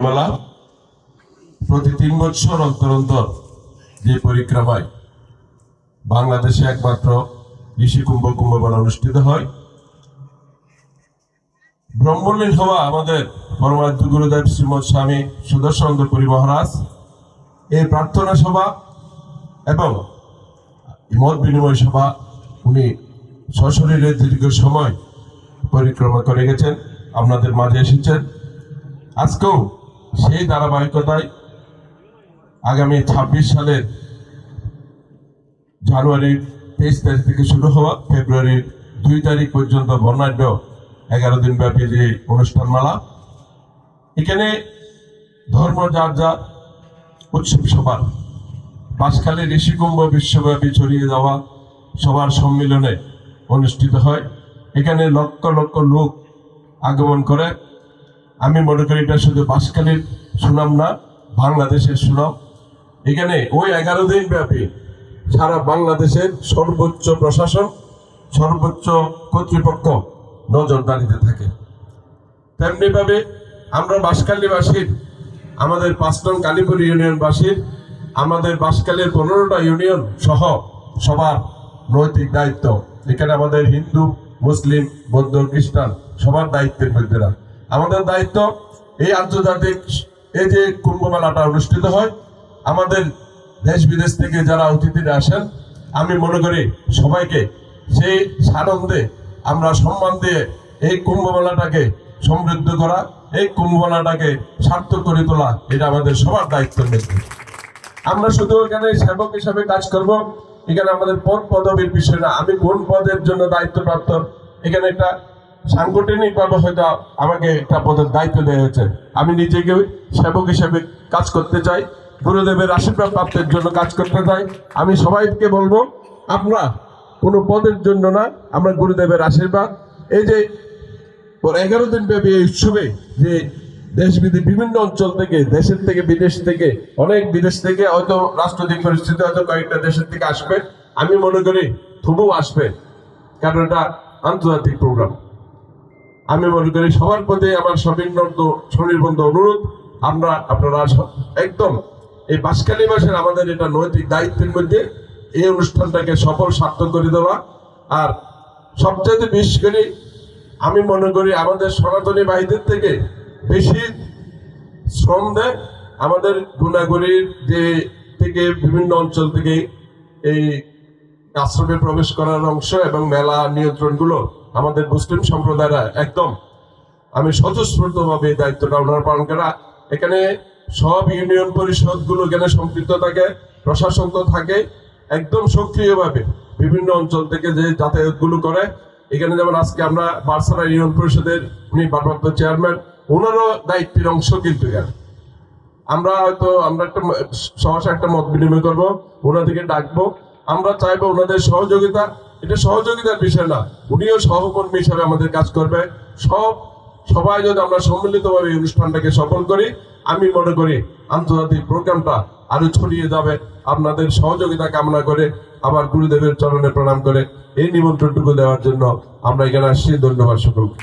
মেলা, প্রতি তিন বছর অন্তর অন্তর যে পরিক্রমায় বাংলাদেশে একমাত্র ঋষি কুম্ভ কুম্ভ মেলা অনুষ্ঠিত হয়। ব্রহ্মলীন হওয়া আমাদের পরমারাধ্য গুরুদেব শ্রীমৎ স্বামী সুদর্শনন্দ পুরী মহারাজ, এই প্রার্থনা সভা এবং মত বিনিময় সভা উনি সশরীরে দীর্ঘ সময় পরিক্রমা করে গেছেন, আপনাদের মাঝে এসেছেন। আজকেও সেই ধারাবাহিকতায় আগামী ছাব্বিশ সালের জানুয়ারির তেইশ তারিখ থেকে শুরু হওয়া ফেব্রুয়ারির দুই তারিখ পর্যন্ত বর্ণাঢ্য এগারো দিন ব্যাপী যে অনুষ্ঠানমালা, এখানে ধর্ম যার যার উৎসব সবার। বাসখালী ঋষিকুম্ভ বিশ্বব্যাপী ছড়িয়ে যাওয়া সবার সম্মিলনে অনুষ্ঠিত হয়। এখানে লক্ষ লক্ষ লোক আগমন করে। আমি মনে করি এটা শুধু বাসখালীর সুনাম না, বাংলাদেশের সুনাম। এখানে ওই এগারো দিন ব্যাপী সারা বাংলাদেশের সর্বোচ্চ প্রশাসন, সর্বোচ্চ কর্তৃপক্ষ নজরদারিতে থাকে। তেমনিভাবে আমরা বাসকালীবাসীর আমাদের পাঁচটন কালীপুর ইউনিয়নবাসীর, আমাদের বাসকালের পনেরোটা ইউনিয়ন সহ সবার নৈতিক দায়িত্ব। এখানে আমাদের হিন্দু, মুসলিম, বৌদ্ধ, খ্রিস্টান সবার দায়িত্বের মধ্যে আমাদের দায়িত্ব এই আন্তর্জাতিক এই যে কুম্ভ মেলাটা অনুষ্ঠিত হয়। আমাদের দেশ বিদেশ থেকে যারা অতিথিরা আসেন, আমি মনে করি সবাইকে সেই সানন্দে আমরা সম্মান দিয়ে এই কুম্ভ মেলাটাকে সমৃদ্ধ করা, এই কুম্ভ মেলাটাকে সার্থক করে তোলা, এটা আমাদের সবার দায়িত্ব মধ্যে। আমরা শুধু এখানে সেবক হিসাবে কাজ করব, এখানে আমাদের পদ পদবীর বিষয় না, আমি কোন পদের জন্য দায়িত্বপ্রাপ্ত, এখানে একটা সাংগঠনিক ভাবে হয়তো আমাকে একটা পদের দায়িত্ব দেওয়া হয়েছে। আমি নিজেকে সেবক হিসেবে কাজ করতে চাই, গুরুদেবের আশীর্বাদ প্রাপ্তের জন্য কাজ করতে চাই। আমি সবাইকে বলব, আমরা কোনো পদের জন্য না, আমরা গুরুদেবের আশীর্বাদ। এই যে এগারো দিন ব্যাপী এই উৎসবে যে দেশ বিদেশ বিভিন্ন অঞ্চল থেকে, দেশের থেকে, বিদেশ থেকে, অনেক বিদেশ থেকে, হয়তো রাষ্ট্রদিক পরিস্থিতি হয়তো কয়েকটা দেশের থেকে আসবে। আমি মনে করি তবুও আসবে, কারণ এটা আন্তর্জাতিক প্রোগ্রাম। আমি মনে করি সবার প্রতি আমার সবিনর্দ স্বনির্বন্ধ অনুরোধ। আমরা, আপনারা একদম। এই বাসকালী মাসের আমাদের এটা নৈতিক দায়িত্বের মধ্যে এই অনুষ্ঠানটাকে সফল, সার্থক করে দেওয়া। আর সবচেয়ে বেশি করে আমি মনে করি আমাদের সনাতনী ভাইদের থেকে বেশি শ্রম দেয় আমাদের গুণাগুড়ির যে থেকে বিভিন্ন অঞ্চল থেকে এই আশ্রমে প্রবেশ করার অংশ এবং মেলা নিয়ন্ত্রণগুলো। আমাদের মুসলিম সম্প্রদায়রা একদম আমি স্বতঃস্ফূর্তভাবে দায়িত্বটা ওনারা পালন করা। এখানে সব ইউনিয়ন পরিষদগুলো এখানে সম্পৃক্ত থাকে, প্রশাসন তো থাকে, একদম সক্রিয়ভাবে বিভিন্ন অঞ্চল থেকে যে যাতায়াতগুলো করে। এখানে যেমন আজকে আমরা বার্সারা ইউনিয়ন পরিষদের উনি ভারপ্রাপ্ত চেয়ারম্যান, ওনারও দায়িত্বের অংশ কিন্তু এখানে। আমরা হয়তো, আমরা একটা সহসা একটা মত বিনিময় করব, ওনাদেরকে ডাকবো। আমরা চাইব ওনাদের সহযোগিতা এটা সহযোগিতার বিষয় না। উনিও সহকর্মী হিসাবে আমাদের কাজ করবে। সব সবাই যদি আমরা সম্মিলিতভাবে অনুষ্ঠানটাকে সফল করি, আমি মনে করি আন্তর্জাতিক প্রোগ্রামটা আরও ছড়িয়ে যাবে। আপনাদের সহযোগিতা কামনা করে আবার গুরুদেবের চরণে প্রণাম করে এই নিমন্ত্রণটুকু দেওয়ার জন্য আমরা এখানে আসছি। ধন্যবাদ সকলকে।